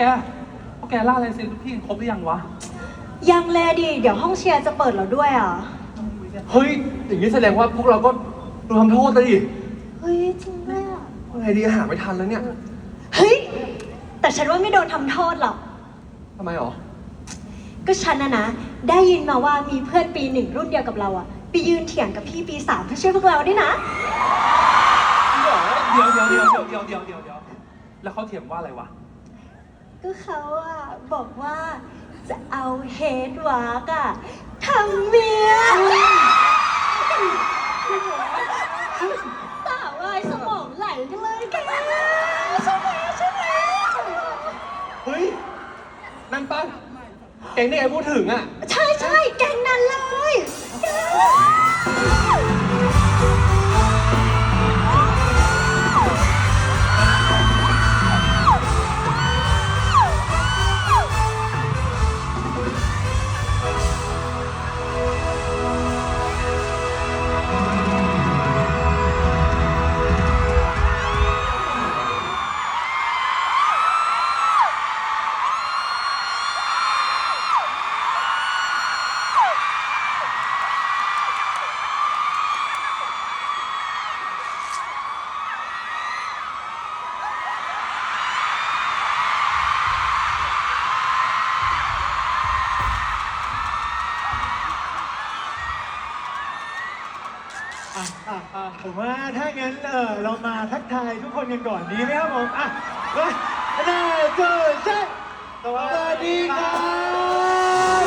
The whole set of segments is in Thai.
แกพวกแกล่าลายเซ็นรุ่นพี่กันครบหรือยังวะ ยังแลดี เดี๋ยวห้องเชียร์จะเปิดแล้วด้วยอะ เฮ้ย อย่างนี้แสดงว่าพวกเราก็โดนทำโทษแล้วดิเฮ้ย จริงด้วยอะว่าไงดีหาไม่ทันแล้วเนี่ย เฮ้ย แต่ฉันว่าไม่โดนทำโทษหรอก ทำไมหรอ ก็ฉันนะนะ ได้ยินมาว่ามีเพื่อนปีหนึ่งรุ่นเดียวกับเราอะ ไปยืนเถียงกับพี่ปีสามเพื่อช่วยพวกเราด้วยนะ เดี๋ยวเดี๋ยวเดี๋ยวเดี๋ยวเดี๋ยวเดี๋ยวเดี๋ยว แล้วเขาเถียงว่าอะไรวะ ก็เขาอะบอกว่าจะเอาเฮดวากอะทำเมียสาววายสมองไหลกันเลยแกใช่ไหมใช่ไหมเฮ้ย นั่นป้าเก่งได้ไงพูดถึงอะ ใช่ใช่แกงนั้นเลย อะอะอะผมว่าถ้างั้นเออเรามาทักทายทุกคนกันก่อนดีไหมครับผมอะมาหน้าเจอใช่สวัสดีครับ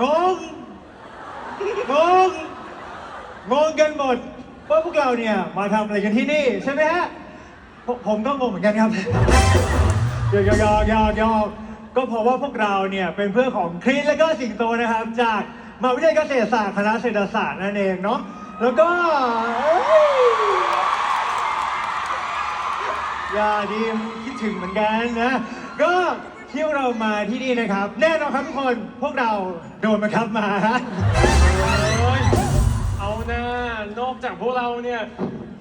งงงงงงกันหมดว่าพวกเราเนี่ยมาทำอะไรกันที่นี่ใช่ไหมฮะผมผมก็งงเหมือนกันครับยอกยอกยอกยอกยอก ก็เพราะว่าพวกเราเนี่ยเป็นเพื่อนของคลีนและก็สิงโตนะครับ จากมหาวิทยาลัยเกษตรศาสตร์คณะเศรษฐศาสตร์นั่นเองเนาะแล้วก็อย่าดีมคิดถึงเหมือนกันนะก็เที่ยวเรามาที่นี่นะครับ แน่นอนครับทุกคนพวกเราโดนบังคับมาฮะโอ้ยเอาหน้านอกจากพวกเราเนี่ย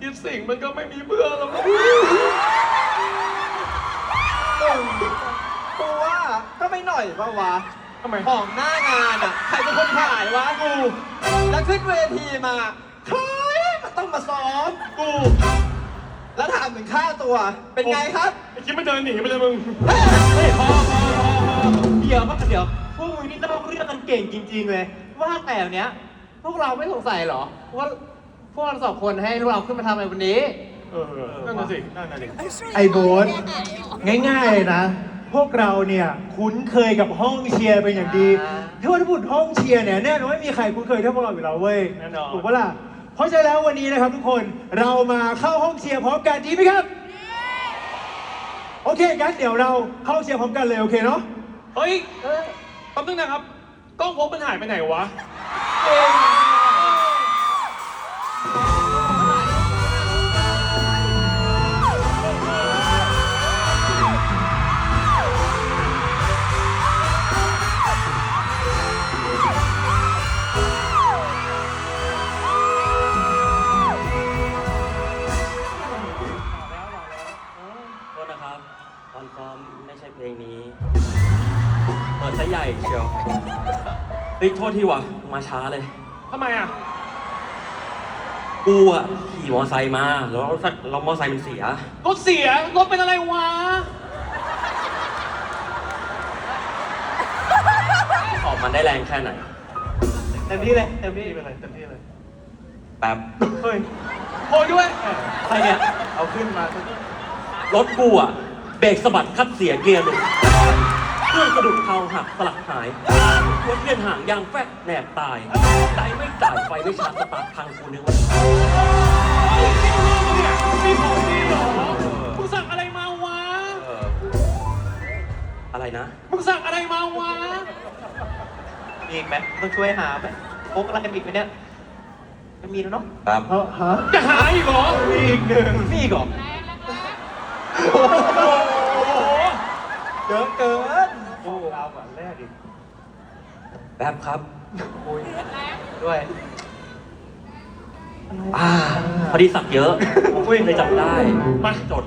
คิดสิ่งมันก็ไม่มีเบื่อแล้วนะกูว่า ก็ไม่หน่อยปะวะทำไมของหน้างานอะ ใครเป็นคนถ่ายวะกู แล้วขึ้นเวทีมาใครก็ต้องมาซ้อมกู แล้วถามถึงค่าตัว เป็นไงครับ ไอ้คิดไม่เดินหนีไปเลยมึง เฮ้ยพอพอพอพอเดี๋ยวเดี๋ยวพวกมึงนี่ต้องเรื่องกันเก่งจริง ๆ เลย ว่าแต่เนี้ย พวกเราไม่สงสัยเหรอ ว่าพวกเราสองคนให้พวกเราขึ้นมาทำอะไรวันนี้ เออนั่นน่ะสินั่นน่ะดิ ไอ้โบ๊ทง่ายๆเลยนะ พวกเราเนี่ยคุ้นเคยกับห้องเชียร์เป็นอย่างดีถ้าว่าถ้าพูดห้องเชียร์เนี่ยแน่นอนไม่มีใครคุ้นเคยเท่าพวกเราอยู่แล้วเว้ยแน่นอน ถูกปะล่ะเพราะฉะนั้นแล้ววันนี้นะครับทุกคนเรามาเข้าห้องเชียร์พร้อมกันดีไหมครับโอเคงั้นเดี๋ยวเราเข้าเชียร์พร้อมกันเลยโอเคเนาะเฮ้ยแป๊บนึงนะครับ กล้องพกมันหายไปไหนวะโท ซะใหญ่เชียวเฮ้ยโทษทีว่ะ มาช้าเลย ทำไมอะ กูอะขี่มอไซค์มา แล้วรถเรามอไซค์มันเสีย รถเสีย รถเป็นอะไรวะ ออกมันได้แรงแค่ไหน เต็มที่เลย เต็มที่เป็นไรเต็มที่เลย แป๊บ เฮ้ยโอยด้วย ใครเนี่ย เอาขึ้นมา รถกูอะ เบรกสะบัดคัดเสียเกียร์หลุด เครื่องกระดูกเทาหักสลักหายรถเลียนห่างยางแฟกแหนบตายใจไม่จ่ายไฟไม่ชาร์จสตาร์ทพังกูนึกว่าเนี่ยมีของดีเหรอมึงสั่งอะไรมาวะ อะไรนะ มึงสั่งอะไรมาวะ มีอีกไหมต้องช่วยหาไหมพกอะไรกันอีกไหมเนี่ยไม่มีแล้วเนาะครับฮะจะหาอีกเหรอมีอีกหนึ่งมีอีกเหรอ โอ้โห เยอะเกิน โอ้เอาก่อนแรกดิ แป๊บครับ ด้วย อ่า พอดีสักเยอะเลยจำได้มาจด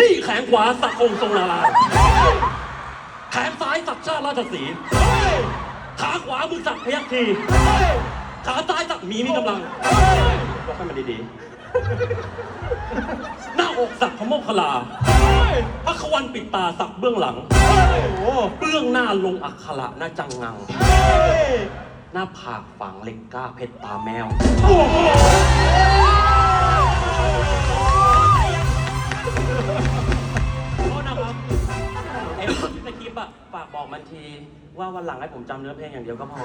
นี่แขนขวาสักองค์ทรงนารายณ์แขนซ้ายสักชาติราชสีห์ขาขวามือสักพยัคฆ์ทีขาซ้ายสักหมีมีกำลังยกให้มันดีๆหน้า อกสักพระโมคคัลลาพระขวันปิดตาสักเบื้องหลัง เบื้องหน้าลงอักขระหน้าจังงัง หน้าผากฝังเหล็กกล้าเพชรตาแมว โทษนะครับเอ็มในคลิปอะฝากบอกมันทีว่าวันหลังให้ผมจำเนื้อเพลงอย่างเดียวก็พอ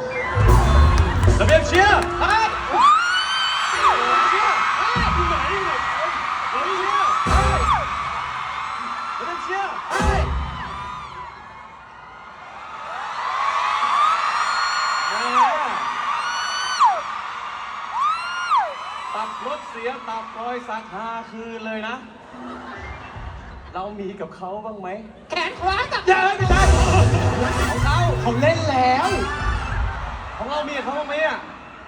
ระเบียบเชียร์ระ รอยสักหาคืนเลยนะ เรามีกับเขาบ้างไหม แขนขวาจับอย่าไม่ได้ของเราเขาเล่นแล้ว ของเรามีกับเขาบ้างไหมอะ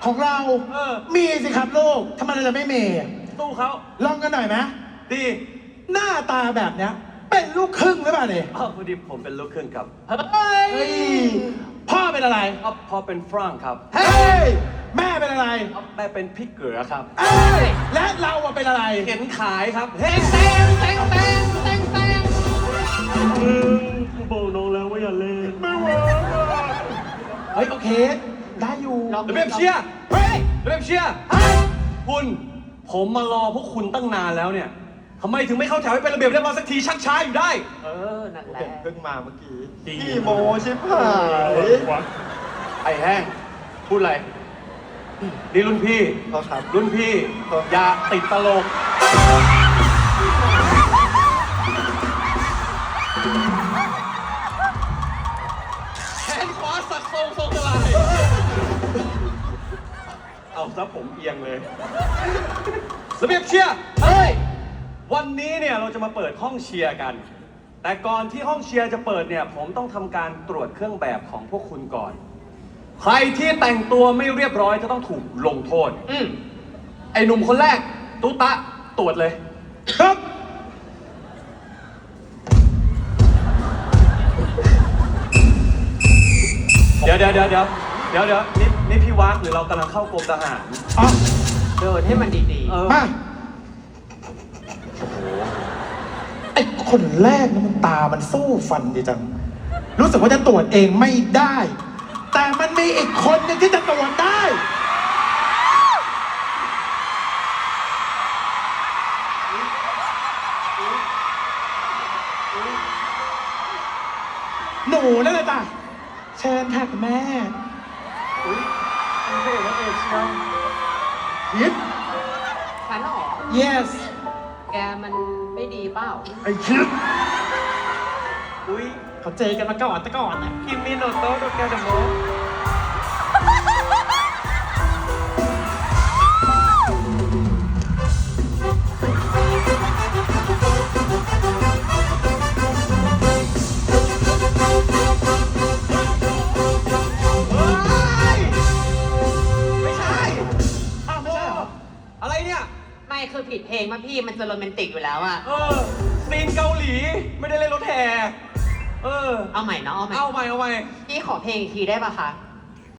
ของเรา เออ มีสิครับลูกทำไมเราจะไม่มีสู้เขาลองกันหน่อยไหมดีหน้าตาแบบเนี้ย เป็นลูกครึ่งหรือเปล่าเนี่ยอ้าวพอดีผมเป็นลูกครึ่งครับเฮ้ยพ่อเป็นอะไร อ้าวพอเป็นฝรั่งครับ เฮ้ยแม่ เป็นอะไรอ้าวแม่เป็นพริกเกลือครับ เอ้ยและเราอะเป็นอะไร เห็นขายครับ เฮ้แตงแตงแตงแตงแตงบอกน้องแล้วว่าอย่าเล่นเฮ้ยโอเค ได้อยู่ระเบียบเชียร์เฮ้ยระเบียบเชียร์คุณผมมารอพวกคุณตั้งนานแล้วเนี่ยทำไมถึงไม่เข้าแถวให้เป็นระเบียบเรียบร้อยสักทีชักช้าอยู่ได้ เออ นั่นแหละเพิ่งมาเมื่อกี้จริงพี่โมชิบหายไอ้แห้งพูดอะไร นี่รุ่นพี่เขาครับ รุ่นพี่อย่าติดตลก แขนขวาสักทรงทรงอะไร เอาซะผมเอียงเลยระเบียบเชียร์เฮ้ย วันนี้เนี่ยเราจะมาเปิดห้องเชียร์กัน แต่ก่อนที่ห้องเชียร์จะเปิดเนี่ย ผมต้องทำการตรวจเครื่องแบบของพวกคุณก่อน ใครที่แต่งตัวไม่เรียบร้อยจะต้องถูกลงโทษ อืมไอ้หนุ่มคนแรก ตุ๊ตะตรวจเลยครับเดี๋ยวเดี๋ยวเดี๋ยวเดี๋ยวเดี๋ยวเดี๋ยวนี่นี่พี่วักหรือเรากำลังเข้ากรมทหารอ๋อเดินให้มันดีเออ มาไอ้คนแรกนี่มันตามันสู้ฟันดีจัง รู้สึกว่าจะตรวจเองไม่ได้ แต่มันมีอีกคนหนึงที่จะตรวจได้ หนูนั่นแหละจ้ะเชิญค่ะคุณแม่อุ้ยเป็นพระเอกนางเอกเชียวยิปๆฉันหรอ yes แกมันไม่ดีเปล่า ไอ้คิดอุ้ย เขาเจอกันมาก่อนแต่ก่อนน่ะคิมมิโนโตะโดแกเดโมไม่ใช่อ้าวไม่ใช่เหรอ อะไรเนี่ย ไม่คือผิดเพลงมาพี่มันจะโรแมนติกอยู่แล้วอะ เออซีนเกาหลีไม่ได้เล่นรถแห่ เออ เอาใหม่เนาะเอาใหม่เอาใหม่เอาใหม่ พี่ขอเพลงอีกทีได้ปะคะ